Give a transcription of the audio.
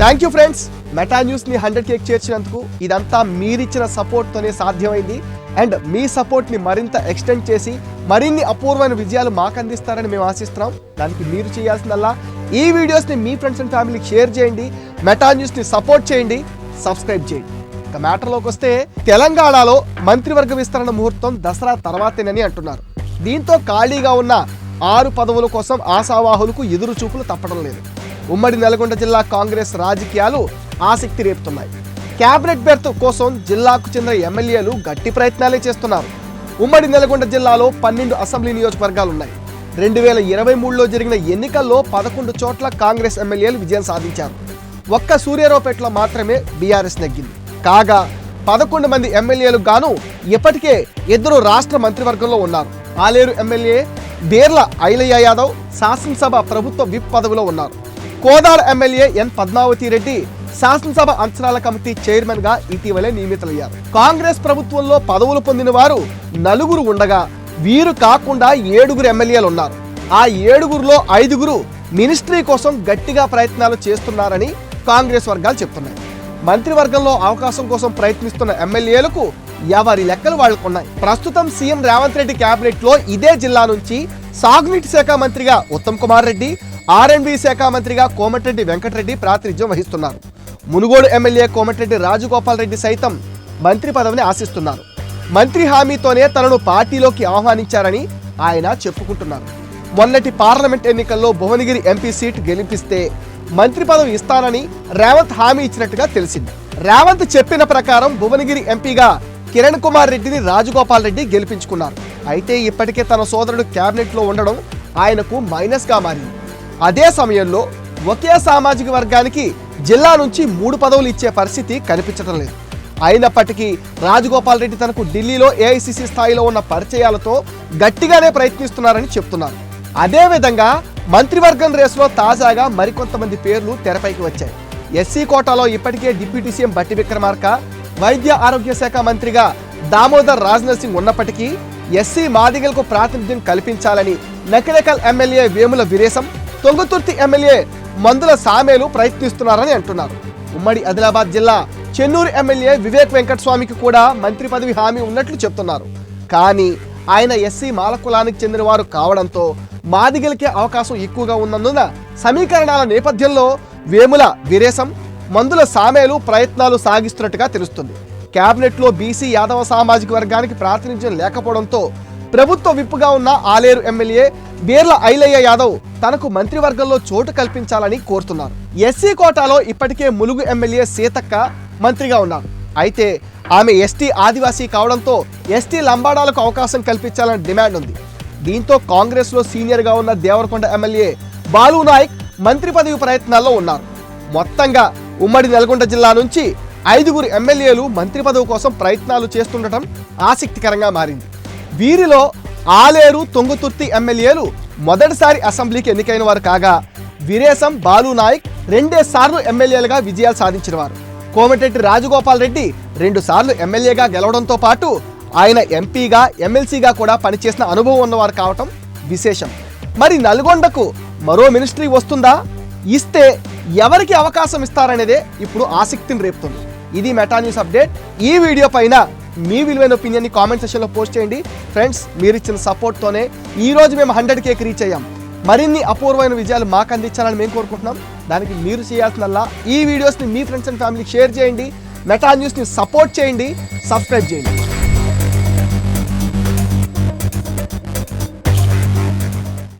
Thank you friends Meta న్యూస్ని hundred K చేర్చినందుకు ఇదంతా మీరిచ్చిన సపోర్ట్తోనే సాధ్యమైంది. అండ్ మీ సపోర్ట్ని మరింత ఎక్స్టెండ్ చేసి మరిన్ని అపూర్వమైన విజయాలు మాకు అందిస్తారని మేము ఆశిస్తున్నాం. దానికి మీరు చేయాల్సిందల్లా ఈ వీడియోస్ని మీ ఫ్రెండ్స్ అండ్ ఫ్యామిలీకి షేర్ చేయండి. మెటా న్యూస్ని సపోర్ట్ చేయండి. సబ్స్క్రైబ్ చేయండి. ఇక మ్యాటర్లోకి వస్తే తెలంగాణలో మంత్రివర్గ విస్తరణ ముహూర్తం దసరా తర్వాతేనని అంటున్నారు. దీంతో ఖాళీగా ఉన్న ఆరు పదవుల కోసం ఆశావాహులకు ఎదురు చూపులు తప్పడం లేదు. ఉమ్మడి నల్గొండ జిల్లా కాంగ్రెస్ రాజకీయాలు ఆసక్తి రేపుతున్నాయి. కేబినెట్ బెర్త్ కోసం జిల్లాకు చెందిన ఎమ్మెల్యేలు గట్టి ప్రయత్నాలే చేస్తున్నారు. ఉమ్మడి నల్గొండ జిల్లాలో పన్నెండు అసెంబ్లీ నియోజకవర్గాలు ఉన్నాయి రెండు వేల ఇరవై మూడులో జరిగిన ఎన్నికల్లో పదకొండు చోట్ల కాంగ్రెస్ ఎమ్మెల్యేలు విజయం సాధించారు. ఒక్క సూర్యారావుపేటలో మాత్రమే బీఆర్ఎస్ నెగ్గింది. కాగా పదకొండు మంది ఎమ్మెల్యేలు గాను ఇప్పటికే ఇద్దరు రాష్ట్ర మంత్రివర్గంలో ఉన్నారు. ఆలేరు ఎమ్మెల్యే బేర్ల ఐలయ్య యాదవ్ శాసనసభ ప్రభుత్వ విప్ పదవిలో ఉన్నారు. Kodad MLA N. Padmavati Reddy శాసనసభ అంచనాల కమిటీ చైర్మన్గా ఇటీవలే నియమితులయ్యారు. కాంగ్రెస్ ప్రభుత్వంలో పదవులు పొందిన వారు నలుగురు ఉండగా వీరు కాకుండా ఏడుగురు ఎమ్మెల్యేలు ఉన్నారు ఆ ఏడుగురులో ఐదుగురు మినిస్ట్రీ కోసం గట్టిగా ప్రయత్నాలు చేస్తున్నారని కాంగ్రెస్ వర్గాలు చెప్తున్నాయి. మంత్రివర్గంలో అవకాశం కోసం ప్రయత్నిస్తున్న ఎమ్మెల్యేలకు ఎవరి లెక్కలు వాళ్ళకున్నాయి? ప్రస్తుతం సీఎం రేవంత్ రెడ్డి కేబినెట్లో ఇదే జిల్లా నుంచి సాగునీటి శాఖ మంత్రిగా ఉత్తమ్ కుమార్ రెడ్డి ఆర్ఎండ్బి శాఖ మంత్రిగా కోమటిరెడ్డి వెంకటరెడ్డి ప్రాతినిధ్యం వహిస్తున్నారు. మునుగోడు ఎమ్మెల్యే కోమటిరెడ్డి రాజగోపాల్ రెడ్డి సైతం మంత్రి పదవిని ఆశిస్తున్నారు. మంత్రి హామీతోనే తనను పార్టీలోకి ఆహ్వానించారని ఆయన చెప్పుకుంటున్నారు. మొన్నటి పార్లమెంట్ ఎన్నికల్లో భువనగిరి ఎంపీ సీట్ గెలిపిస్తే మంత్రి పదవి ఇస్తానని రేవంత్ హామీ ఇచ్చినట్టుగా తెలిసింది. రేవంత్ చెప్పిన ప్రకారం భువనగిరి ఎంపీగా కిరణ్ కుమార్ రెడ్డిని రాజగోపాల్ రెడ్డి గెలిపించుకున్నారు. అయితే ఇప్పటికే తన సోదరుడు క్యాబినెట్లో ఉండడం ఆయనకు మైనస్గా మారింది. అదే సమయంలో ఒకే సామాజిక వర్గానికి జిల్లా నుంచి మూడు పదవులు ఇచ్చే పరిస్థితి కనిపించడం లేదు. అయినప్పటికీ రాజగోపాల్ రెడ్డి తనకు ఢిల్లీలో ఏఐసిసి స్థాయిలో ఉన్న పరిచయాలతో గట్టిగానే ప్రయత్నిస్తున్నారని చెప్తున్నారు. అదేవిధంగా మంత్రివర్గం రేసులో తాజాగా మరికొంతమంది పేర్లు తెరపైకి వచ్చాయి. ఎస్సీ కోటాలో ఇప్పటికే డిప్యూటీ సీఎం బట్టి విక్రమార్క వైద్య ఆరోగ్య శాఖ మంత్రిగా దామోదర్ రాజ్నాథ్ సింగ్ ఉన్నప్పటికీ ఎస్సీ మాదిగలకు ప్రాతినిధ్యం కల్పించాలని నకిరేకల్ ఎమ్మెల్యే వేముల వీరేశం తొంగతుర్తి ఎమ్మెల్యే మందుల సామేలు ప్రయత్నిస్తున్నారని అంటున్నారు. ఉమ్మడి ఆదిలాబాద్ జిల్లా చెన్నూరు ఎమ్మెల్యే వివేక్ వెంకటస్వామికి కూడా మంత్రి పదవి హామీ ఉన్నట్లు చెప్తున్నారు. కానీ ఆయన ఎస్సీ మాల కులానికి చెందిన వారు కావడంతో మాదిగలకే అవకాశం ఎక్కువగా ఉన్నందున సమీకరణాల నేపథ్యంలో వేముల వీరేశం మందుల సామేలు ప్రయత్నాలు సాగిస్తున్నట్టుగా తెలుస్తుంది. కేబినెట్లో బీసీ యాదవ సామాజిక వర్గానికి ప్రాతినిధ్యం లేకపోవడంతో ప్రభుత్వ విప్పుగా ఉన్న ఆలేరు ఎమ్మెల్యే బీర్ల ఐలయ్య యాదవ్ తనకు మంత్రివర్గంలో చోటు కల్పించాలని కోరుతున్నారు. ఎస్సీ కోటాలో ఇప్పటికే ములుగు ఎమ్మెల్యే సీతక్క మంత్రిగా ఉన్నారు. అయితే ఆమె ఎస్టీ ఆదివాసీ కావడంతో ఎస్టీ లంబాడాలకు అవకాశం కల్పించాలని డిమాండ్ ఉంది. దీంతో కాంగ్రెస్లో సీనియర్గా ఉన్న దేవరకొండ ఎమ్మెల్యే బాలు నాయక్ మంత్రి పదవి ప్రయత్నాల్లో ఉన్నారు. మొత్తంగా ఉమ్మడి నల్గొండ జిల్లా నుంచి ఐదుగురు ఎమ్మెల్యేలు మంత్రి పదవి కోసం ప్రయత్నాలు చేస్తుండటం ఆసక్తికరంగా మారింది. వీరిలో ఆలేరు తొంగుతుర్తి ఎమ్మెల్యేలు మొదటిసారి అసెంబ్లీకి ఎన్నికైన వారు కాగా వీరేశం బాలు నాయక్ రెండే సార్లు ఎమ్మెల్యేలుగా విజయాలు సాధించిన వారు కోమటిరెడ్డి రాజగోపాల్ రెడ్డి రెండు సార్లు ఎమ్మెల్యేగా గెలవడంతో పాటు ఆయన ఎంపీగా ఎమ్మెల్సీగా కూడా పనిచేసిన అనుభవం ఉన్నవారు కావటం విశేషం. మరి నల్గొండకు మరో మినిస్ట్రీ వస్తుందా? ఇస్తే ఎవరికి అవకాశం ఇస్తారనేదే ఇప్పుడు ఆసక్తిని రేపుతుంది. ఇది మెటా న్యూస్ అప్డేట్. ఈ వీడియో పైన మీ విలువైన ఒపీనియన్ని కామెంట్ సెక్షన్లో పోస్ట్ చేయండి. ఫ్రెండ్స్ మీరు ఇచ్చిన సపోర్ట్తోనే ఈ రోజు మేము హండ్రెడ్ కేక్ రీచ్ అయ్యాం. మరిన్ని అపూర్వమైన విజయాలు మాకు అందించాలని మేము కోరుకుంటున్నాం. దానికి మీరు చేయాల్సినల్లా ఈ వీడియోస్ని మీ ఫ్రెండ్స్ అండ్ ఫ్యామిలీకి షేర్ చేయండి. మెటా న్యూస్ని సపోర్ట్ చేయండి. సబ్స్క్రైబ్ చేయండి.